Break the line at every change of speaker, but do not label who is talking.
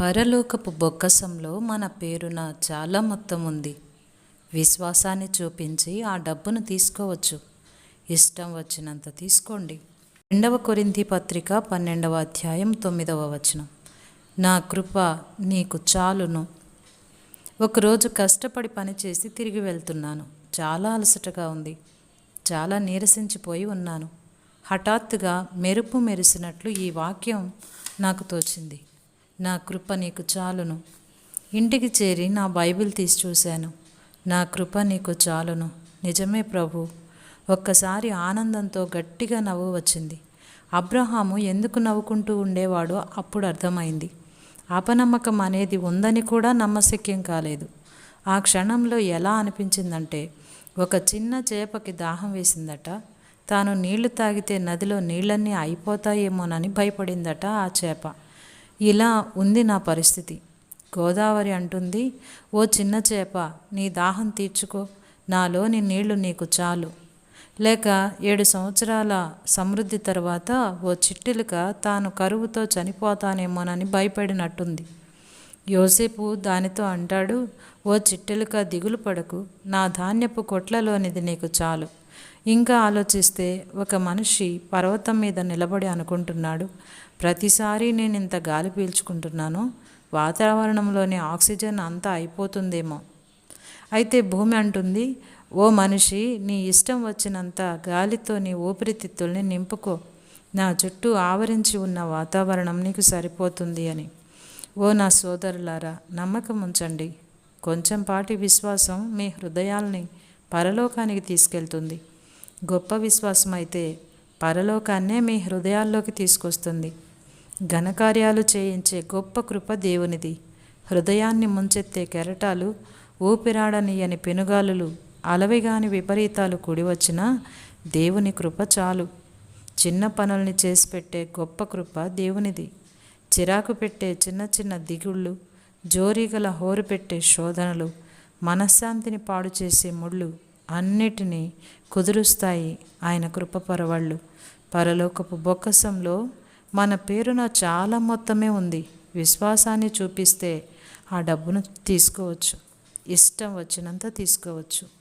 పరలోకపు బొక్కసంలో మన పేరున చాలా మొత్తం ఉంది. విశ్వాసాన్ని చూపించి ఆ డబ్బును తీసుకోవచ్చు. ఇష్టం వచ్చినంత తీసుకోండి. రెండవ కొరింతి పత్రిక పన్నెండవ అధ్యాయం తొమ్మిదవ వచనం. నా కృప నీకు చాలును. ఒకరోజు కష్టపడి పనిచేసి తిరిగి వెళ్తున్నాను. చాలా అలసటగా ఉంది. చాలా నీరసించిపోయి ఉన్నాను. హఠాత్తుగా మెరుపు మెరిసినట్లు ఈ వాక్యం నాకు తోచింది. నా కృప నీకు చాలును. ఇంటికి చేరి నా బైబిల్ తీసి చూశాను. నా కృప నీకు చాలును. నిజమే ప్రభు ఒక్కసారి ఆనందంతో గట్టిగా నవ్వు వచ్చింది. అబ్రహాము ఎందుకు నవ్వుకుంటూ ఉండేవాడో అప్పుడు అర్థమైంది. అపనమ్మకం అనేది ఉందని కూడా నమ్మశక్యం కాలేదు. ఆ క్షణంలో ఎలా అనిపించిందంటే ఒక చిన్న చేపకి దాహం వేసిందట. తాను నీళ్ళు తాగితే నదిలో నీళ్ళన్నీ అయిపోతాయేమోనని భయపడిందట ఆ చేప. ఇలా ఉంది నా పరిస్థితి. గోదావరి అంటుంది ఓ చిన్న చేప నీ దాహం తీర్చుకో. నాలోని నీళ్ళు నీకు చాలు. లేక ఏడు సంవత్సరాల సమృద్ధి తర్వాత ఓ చిట్టిలుక తాను కరువుతో చనిపోతానేమోనని భయపడినట్టుంది. యోసేపు దానితో అంటాడు ఓ చిట్టెలుక దిగులు పడకు. నా ధాన్యపు కొట్లలోనిది నీకు చాలు. ఇంకా ఆలోచిస్తే ఒక మనిషి పర్వతం మీద నిలబడి అనుకుంటున్నాడు. ప్రతిసారి నేను ఇంత గాలి పీల్చుకుంటున్నాను. వాతావరణంలోని ఆక్సిజన్ అంతా అయిపోతుందేమో. అయితే భూమి అంటుంది ఓ మనిషి నీ ఇష్టం వచ్చినంత గాలితో నీ ఊపిరితిత్తుల్ని నింపుకో. నా చుట్టూ ఆవరించి ఉన్న వాతావరణం నీకు సరిపోతుంది అని. ఓ నా సోదరులారా నమ్మకం ఉంచండి. కొంచెంపాటి విశ్వాసం మీ హృదయాల్ని పరలోకానికి తీసుకెళ్తుంది. గొప్ప విశ్వాసం అయితే పరలోకాన్నే మీ హృదయాల్లోకి తీసుకొస్తుంది. ఘనకార్యాలు చేయించే గొప్ప కృప దేవునిది. హృదయాన్ని ముంచెత్తే కెరటాలు ఊపిరాడనియని పెనుగాలులు అలవిగాని విపరీతాలు కుడివచ్చినా దేవుని కృప చాలు. చిన్న పనుల్ని చేసి పెట్టే గొప్ప కృప దేవునిది. చిరాకు పెట్టే చిన్న చిన్న దిగుళ్ళు జోరీగల హోరు పెట్టే శోధనలు మనశ్శాంతిని పాడు చేసే ముళ్ళు అన్నిటినీ కుదురుస్తాయి ఆయన కృప పరవళ్ళు. పరలోకపు బొక్కసంలో మన పేరున చాలా మొత్తమే ఉంది. విశ్వాసాన్ని చూపిస్తే ఆ డబ్బును తీసుకోవచ్చు. ఇష్టం వచ్చినంత తీసుకోవచ్చు.